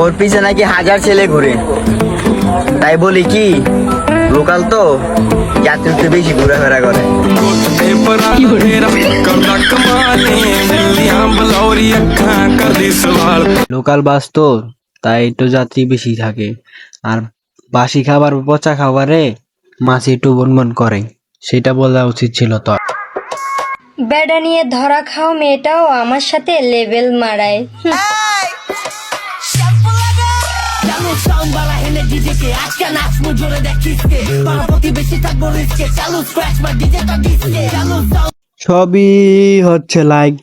ওর পিছে নাকি হাজার ছেলে ঘুরে। তাই বলি কি লোকাল তো যাত্রী একটু বেশি ঘোরাফেরা করে। লোকাল বাস তো তাই একটু যাত্রী বেশি থাকে। আর বাসি খাবার পচা খাবারে মাছি একটু বনবন করে। সেটা বলা উচিত ছিল তো। বেড়া নিয়ে ধরা খাও মেয়েটাও আমার সাথে লেভেল মারায়। হুম। সবই হচ্ছে লাইক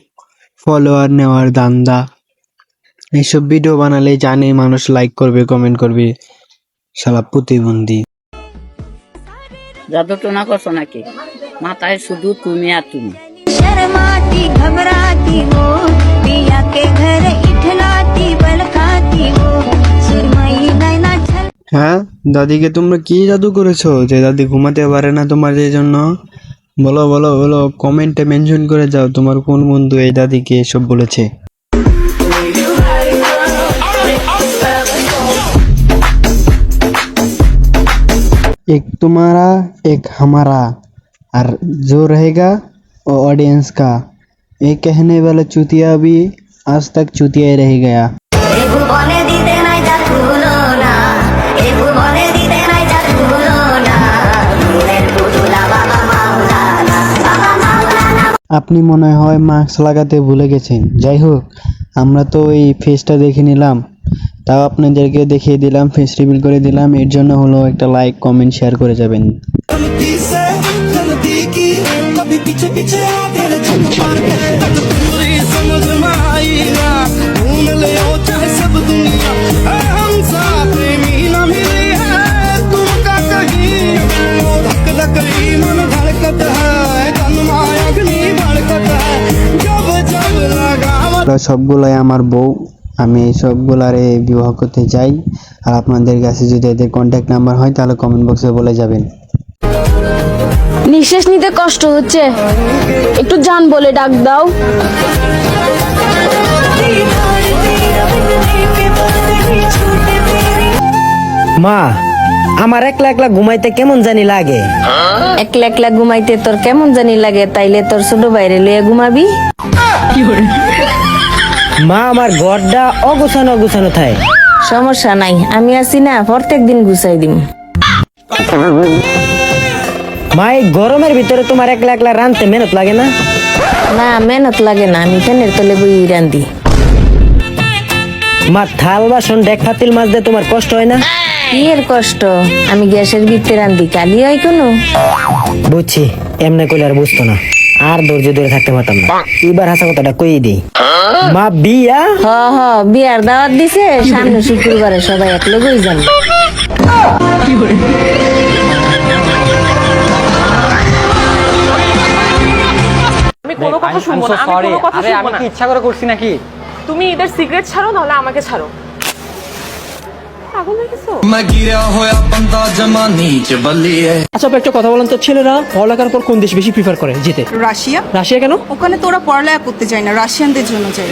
ফলোয়ার নেওয়ার দান্দা এইসব ভিডিও বানালে জানে মানুষ লাইক করবে কমেন্ট করবে সালা প্রতিবন্ধী জাদু টোনা করছো নাকি মাথায় শুধু তুমি আর তুমি शर्माती घबराती हो पिया के घर इठलाती बल खाती हो सुरमई नैना छल হ্যাঁ দাদিকে তোমরা কি জাদু করেছো যে দাদি ঘুমাতে পারে না তোমার এই জন্য বলো বলো বলো কমেন্টে মেনশন করে যাও তোমার কোন বন্ধু এই দাদিকে এসব বলেছে एक तुम्हारा एक हमारा और जो रहेगा वो ऑडियंस का ये कहने वाला चुतिया भी आज तक चुतिया ही रह गया আপনি মনে হয় মাস্ক লাগাতে ভুলে গেছেন। যাই হোক, আমরা তো এই ফেসটা দেখে নিলাম। তাও আপনাদেরকে দেখিয়ে দিলাম ফেস রিভিল করে দিলাম। এর জন্য হলো একটা লাইক কমেন্ট শেয়ার করে যাবেন। ওরা সবগুলাই আমার বউ। আমি এই সবগুলারে বিবাহ করতে চাই। আর আপনাদের কাছে যদি এদের কন্ট্যাক্ট নাম্বার হয় তাহলে কমেন্ট বক্সে বলে যাবেন। নিঃশ্বাস নিতে কষ্ট হচ্ছে। একটু জান বলে ডাক দাও। মা আমার একলা একলা ঘুমাইতে কেমন জানি লাগে? একলা একলা ঘুমাইতে তোর কেমন জানি লাগে তাইলে তোর ছোট বাইরে লইয়া ঘুমাবি। মা আমার ঘরটা অগুছানো অগুছানো থাকে। সমস্যা নাই আমি আছি না প্রত্যেক দিন গুছাই দিম। মা এই গরমের ভিতরে তোমার একলা একলা রানতে মেহনত লাগে না? না মেহনত লাগে না আমি ফ্যানের তলে বই রান্ধি মা থাল বাসন ডেক ফাতিল মাছ দিয়ে তোমার কষ্ট হয় না? কি এর কষ্ট? আমি গ্যাসের ভিতরে রান্ধি কালি হয় কোনো? বুঝছি এমনি কইলে আর বুঝতো না। আর ধৈর্য ধরে থাকতে পারতাম না। এবার হাসা কথাটা কই দিই। মা বিয়া? হ হ বিয়ার দাওয়াত দিছে। সামনে শুক্রবারে সবাই এক লগই যাবে আমি কোনো কথা শুনব না আমি কোনো কথা শুনব না। ইচ্ছা করে করছি নাকি? তুমি এদের সিগারেট ছাড়ো নাহলে আমাকে ছাড়ো। পাগল হয়ে গেছো? আচ্ছা একটা কথা বলেন তো ছেলেরা পড়ালেখার পর কোন দেশ বেশি প্রিফার করে যেতে? রাশিয়া। রাশিয়া কেন? ওখানে তোরা পড়ালেখা করতে চায় না রাশিয়ানদের জন্য চাই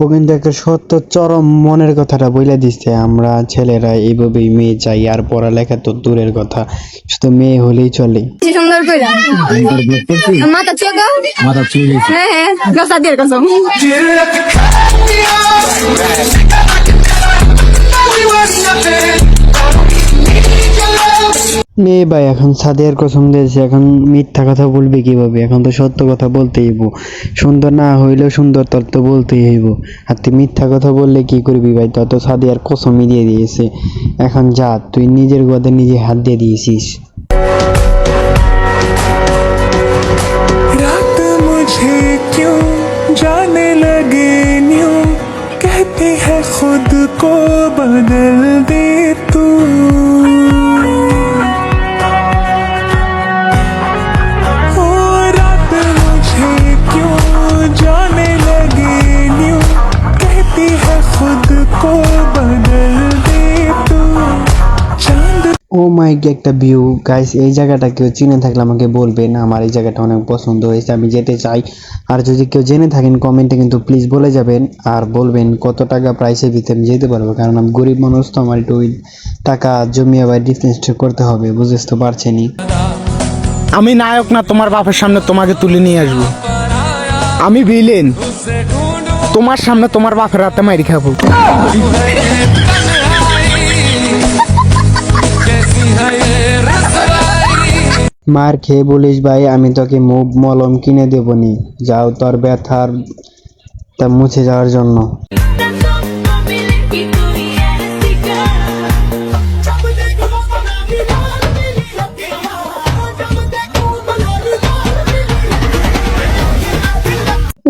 আপু কিন্তু একটা সত্য চরম মনের কথাটা বলে দিচ্ছে আমরা ছেলেরা এইভাবেই মেয়ে চাই আর পড়ালেখা তো দূরের কথা শুধু মেয়ে হলেই চলে। সুন্দর মাথা চোখ মাথা চুল হ্যাঁ হ্যাঁ গসা দিয়ে কসম মেয়ে ভাই এখন সাদের কসম দিয়েছে এখন মিথ্যা কথা বলবে কিভাবে এখন তো সত্য কথা বলতেই হইব সুন্দর না হইলেও সুন্দর তোর তো বলতেই হইব আর তুই মিথ্যা কথা বললে কি করবি ভাই তত সাদে আর কসমই দিয়ে দিয়েছে এখন যা তুই নিজের গদে নিজে হাত দিয়ে দিয়েছিস रात मुझे क्यों जाने लगे न्यू कहती है खुद को बदल दे तू ও মাই একটা ভিউ গাইস এই জায়গাটা কেউ চিনে থাকলে আমাকে বলবেন আমার এই জায়গাটা অনেক পছন্দ হয়েছে, আমি যেতে চাই। আর যদি কেউ জেনে থাকেন কমেন্টে কিন্তু প্লিজ বলে যাবেন আর বলবেন কত টাকা প্রাইসের ভিতরে আমি যেতে পারব, কারণ আমি গরিব মানুষ তো আমার একটু টাকা জমিয়ে আবার ডিফেন্স করতে হবে, বুঝতে তো পারছেনই। আমি নায়ক না, তোমার বাপের সামনে তোমাকে তুলে নিয়ে আসব। আমি ভিলেন তোমার সামনে তোমার বাপের হাতে মারি খাব। মার খেয়ে বলিস ভাই, আমি তোকে মুভ মলম কিনে দেবো নি যাও তোর ব্যথার তা মুছে যাওয়ার জন্য।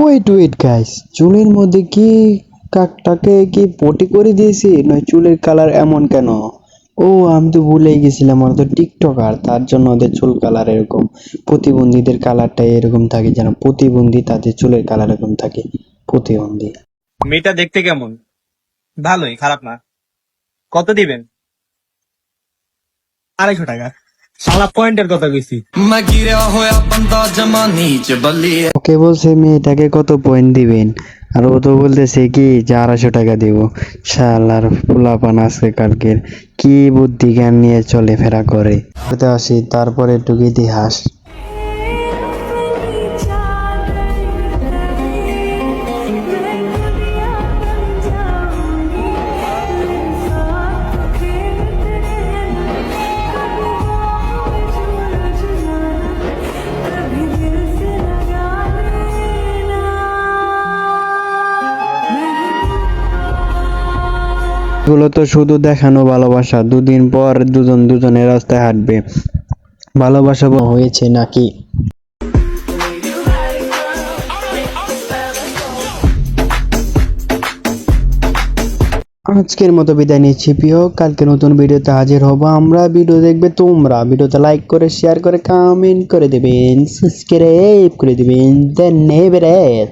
ওয়েট ওয়েট গাইস চুলের মধ্যে কি কাকটাকে কি পটি করে দিয়েছি? নয় চুলের কালার এমন কেন? ও আমি তো ভুলেই গেছিলাম ওরা তো টিকটকার তার জন্য ওদের চুল কালার এরকম প্রতিবন্ধীদের কালারটা এরকম থাকে যেন প্রতিবন্ধী তাদের চুলের কালার এরকম থাকে প্রতিবন্ধী। মেয়েটা দেখতে কেমন? ভালোই খারাপ না। কত দিবেন? আড়াইশো টাকা। সালা পয়েন্টের কথা কইছি। ওকে বলছে মেয়েটাকে কত পয়েন্ট দিবেন? আর ও তো বলতেছে কি যে আড়াইশো টাকা দিব। শালার পোলাপান আজকে কালকের। কি বুদ্ধি জ্ঞান নিয়ে চলে ফেরা করে। আসি তারপরে একটু ইতিহাস। এগুলো তো শুধু দেখানো ভালোবাসা। দুদিন পর দুজন দুজনের রাস্তায় হাঁটবে। ভালোবাসা হয়েছে নাকি? আজকের মতো বিদায় নিচ্ছি প্রিয়। কালকে নতুন ভিডিওতে হাজির হব আমরা। ভিডিও দেখবে তোমরা। ভিডিওতে লাইক করে শেয়ার করে কমেন্ট করে দেবেন। সাবস্ক্রাইব করে দেবেন। ধন্যবাদ